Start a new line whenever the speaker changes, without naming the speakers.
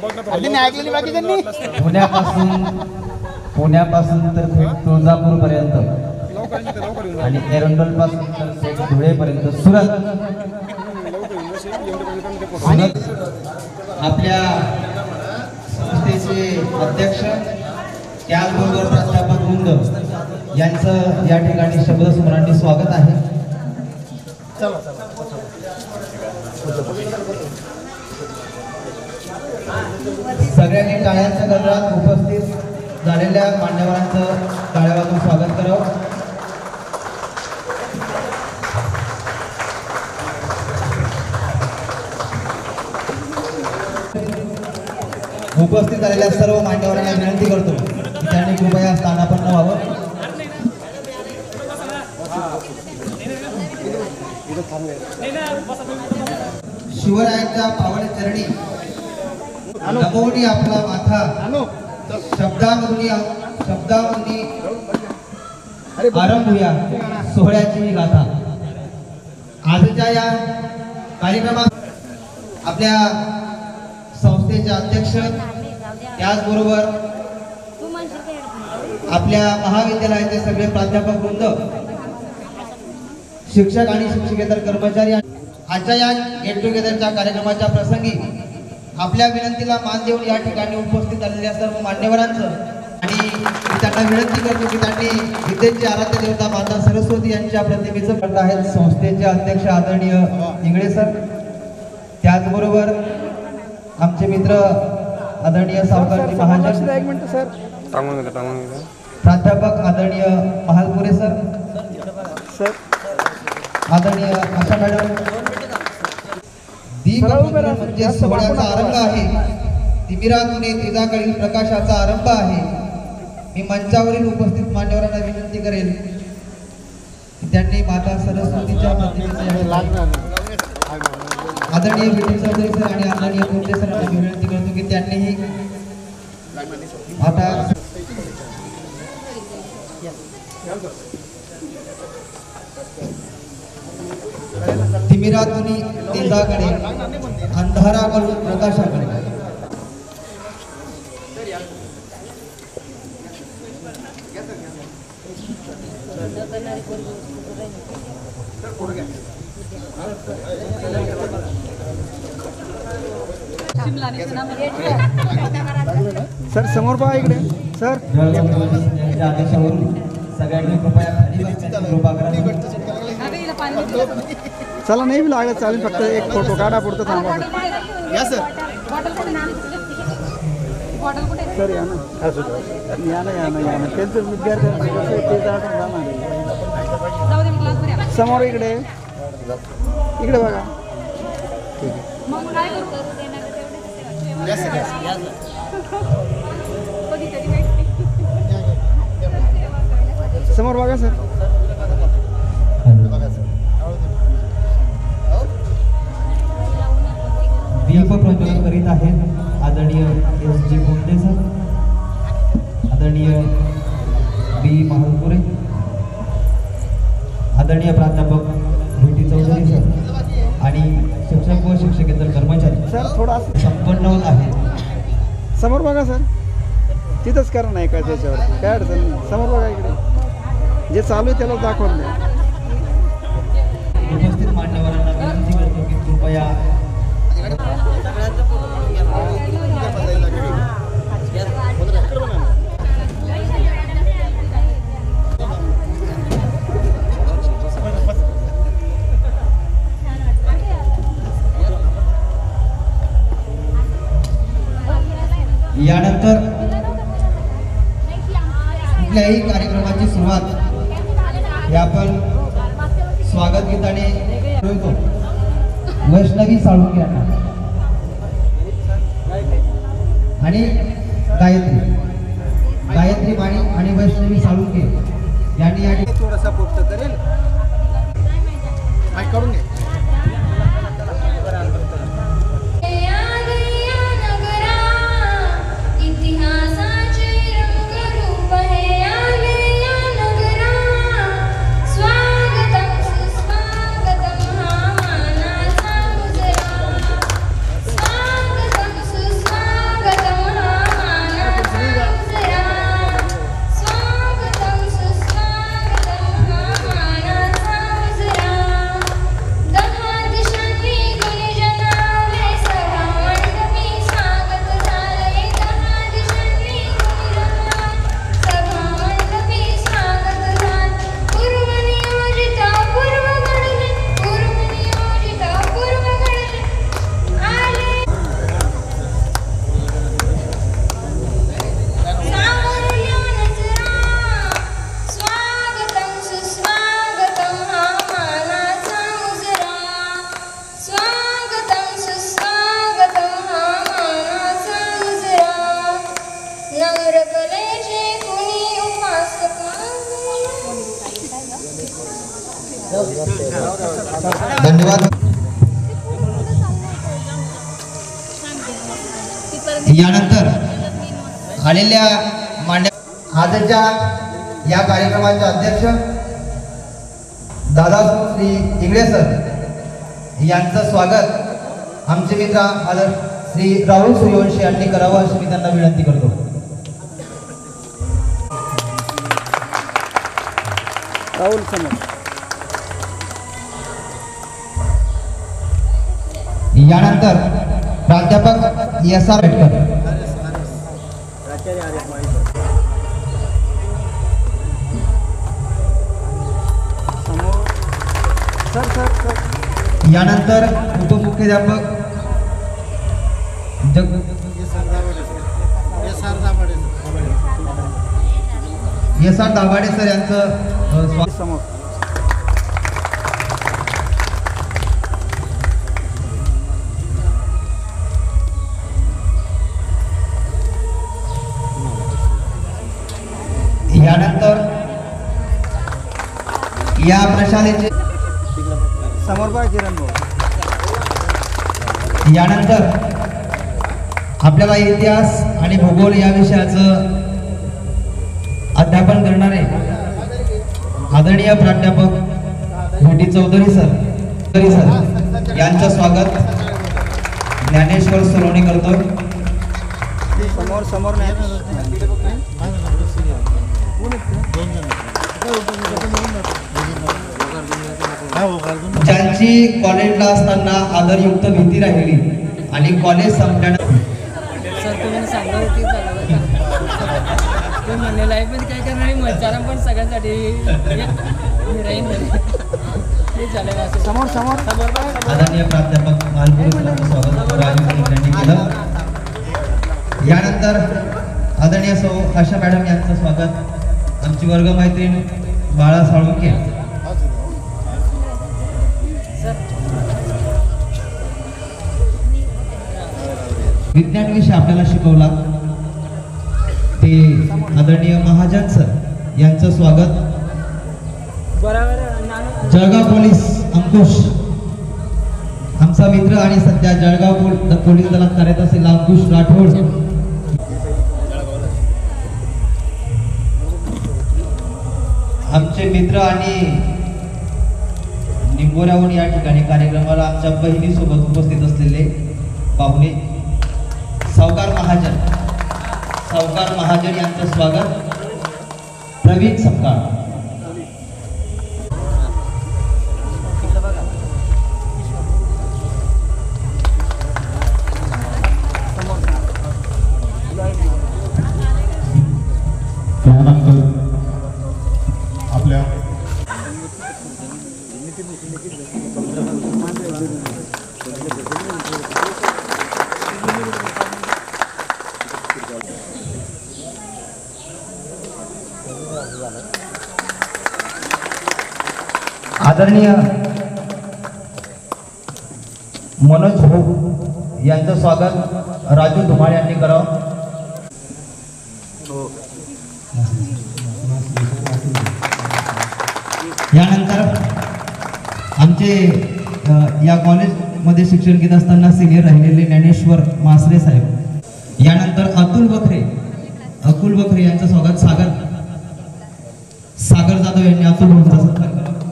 त्यांनी ऐकलेली बाकी त्यांनी?
पुण्यापासून पुण्यापासून तर थेट तुळजापूर पर्यंत आणि एरंडोलपासून तर थेट धुळेपर्यंत. सुरत. सुरत आपल्या संस्थेचे अध्यक्ष त्याचबरोबर प्राध्यापक वृंद यांचं या ठिकाणी शब्दसमरांनी स्वागत आहे. सगळ्यांनी टाळ्यांच्या गजरात उपस्थित झालेल्या मान्यवरांचं टाळ्या वाजून स्वागत करावं उपस्थित झालेल्या सर्व मान्यवरांना विनंती करतो की त्यांनी कृपया स्थानापन्न व्हावं. शिवरायांच्या पावन चरणी नमोनी आपला माथा. शब्दामधून शब्दामधून आरंभूया. सोहळ्याची गाथा. आजच्या या कार्यक्रमात आपल्या संस्थेचे अध्यक्ष त्याचबरोबर आपल्या महाविद्यालयाचे सगळे प्राध्यापक वृंद शिक्षक आणि शिक्षकेतर कर्मचारी आजच्या या गेट टुगेदरच्या कार्यक्रमाच्या प्रसंगी आपल्या विनंतीला मान देऊन या ठिकाणी उपस्थित झालेल्या सर्व मान्यवरांचं आणि मी त्यांना विनंती करतो की त्यांनी विद्येची आराध्य देवता माता सरस्वती यांच्या प्रतिमेचं करत आहेत. संस्थेचे अध्यक्ष आदरणीय इंगळे सर. त्याचबरोबर आमचे मित्र आदरणीय सावकारजी महाजन.
एक मिनिट सर.
प्राध्यापक आदरणीय महालपुरे सर.
सर.
आदरणीय आशा मॅडम.
उभे राहा.
म्हणजे सोहळ्याचा आरंभ आहे. तिमिरातून प्रकाशाचा आरंभ आहे. मी मंचावरील उपस्थित मान्यवरांना विनंती करेल त्यांनी माता सरस्वतीच्या आदरणीय विठ्ठल चौधरी सर आणि आदरणीय कोंडे सरांना विनंती करतो की त्यांनीही आता तिमिरातून तेजाकडे अंधाराकडून प्रकाशाकडे.
सर समोर पहा इकडे. सर.
आदेशावरून सगळ्यांनी कृपया कृपा करावी
चला नाही बी लागत चालेल फक्त एक फोटो काढा पुरतं थांबा.
या सर
सर या ना. या ना या ना या ना. त्यांचं आहे ते जाणार. समोर इकडे. इकडे बघा.
मग काय करू
या सर या सर या सर
कधीतरी भेटते.
समोर बघा सर
प्रज्वलन करीत आहेत. आदरणीय एस जी कोंडे सर. आदरणीय बी महालपुरे. आदरणीय प्राध्यापक व्ही चौधरी सर. आणि शिक्षक व शिक्षकेतर कर्मचारी.
सर थोडा
संपन्न होत आहेत.
समोर बघा सर. तिथंच करा नाही का त्याच्यावर काय अडचण समोर बघा इकडे. जे चालू आहे त्याला दाखवून द्या.
उपस्थित मान्यवरांना विनंती करतो की कृपया यानंतर कुठल्याही कार्यक्रमाची सुरुवात हे आपण स्वागत गीताने वैष्णवी साळुंके यांना. आणि गायत्री. गायत्री माणी आणि वैष्णवी साळुंके यांनी या
थोडासा पोस्ट करेल.
करून घे.
धन्यवाद. यानंतर आलेल्या मांड्या आजच्या या कार्यक्रमाचे अध्यक्ष दादा श्री इंगळे सर यांचं स्वागत आमचे मित्र आदर श्री राहुल सूर्यवंशी यांनी करावं अशी मी त्यांना विनंती करतो.
राहुल समोर.
यानंतर प्राध्यापक एस आर आंबेडकर यानंतर उपमुख्याध्यापक जग एस आर दाभाडे सर यांचं स्वागत.
समोर
या प्रशालेचे
समोर बघा किरण भाऊ.
यानंतर आपल्याला इतिहास आणि भूगोल या विषयाचं अध्यापन करणारे आदरणीय प्राध्यापक मोठी चौधरी सर चौधरी सर यांचं स्वागत ज्ञानेश्वर सोलोणी करतो.
समोर समोर नाही.
ज्यांची कॉलेजला असताना आदरयुक्त भीती राहिली आणि कॉलेज संपल्यानंतर
सर तुम्ही सांगणार होती तुम्ही म्हणले लाईफमध्ये काय करणार? मच्छारा पण सगळ्यांसाठी
समोर समोर.
आदरणीय प्राध्यापक मालपुरे स्वागत केलं. यानंतर आदरणीय सौ आशा मॅडम यांचं स्वागत. आमची वर्गमैत्रीण बाळा साळुंके विज्ञान विषय आपल्याला शिकवला ते आदरणीय महाजन सर यांचं स्वागत. जळगाव पोलीस अंकुश आमचा मित्र आणि सध्या जळगाव पोलीस दलात कार्यरत असेल अंकुश राठोड. आमचे मित्र आणि निंबोऱ्याहून या ठिकाणी कार्यक्रमाला आमच्या बहिणीसोबत उपस्थित असलेले पाहुणे सावकार महाजन. सावकार महाजन यांचं स्वागत. प्रवीण सपकाळ. आदरणीय मनोज भाऊ यांचं स्वागत राजू धुमाळ यांनी करावं. यानंतर आमचे या कॉलेजमध्ये शिक्षण घेत असताना सिनियर राहिलेले ज्ञानेश्वर मासरे साहेब. यानंतर अतुल बखरे अकुल बखरे यांचं स्वागत सागर सागर जाधव यांनी अतुल भाऊंचा सत्कार करावा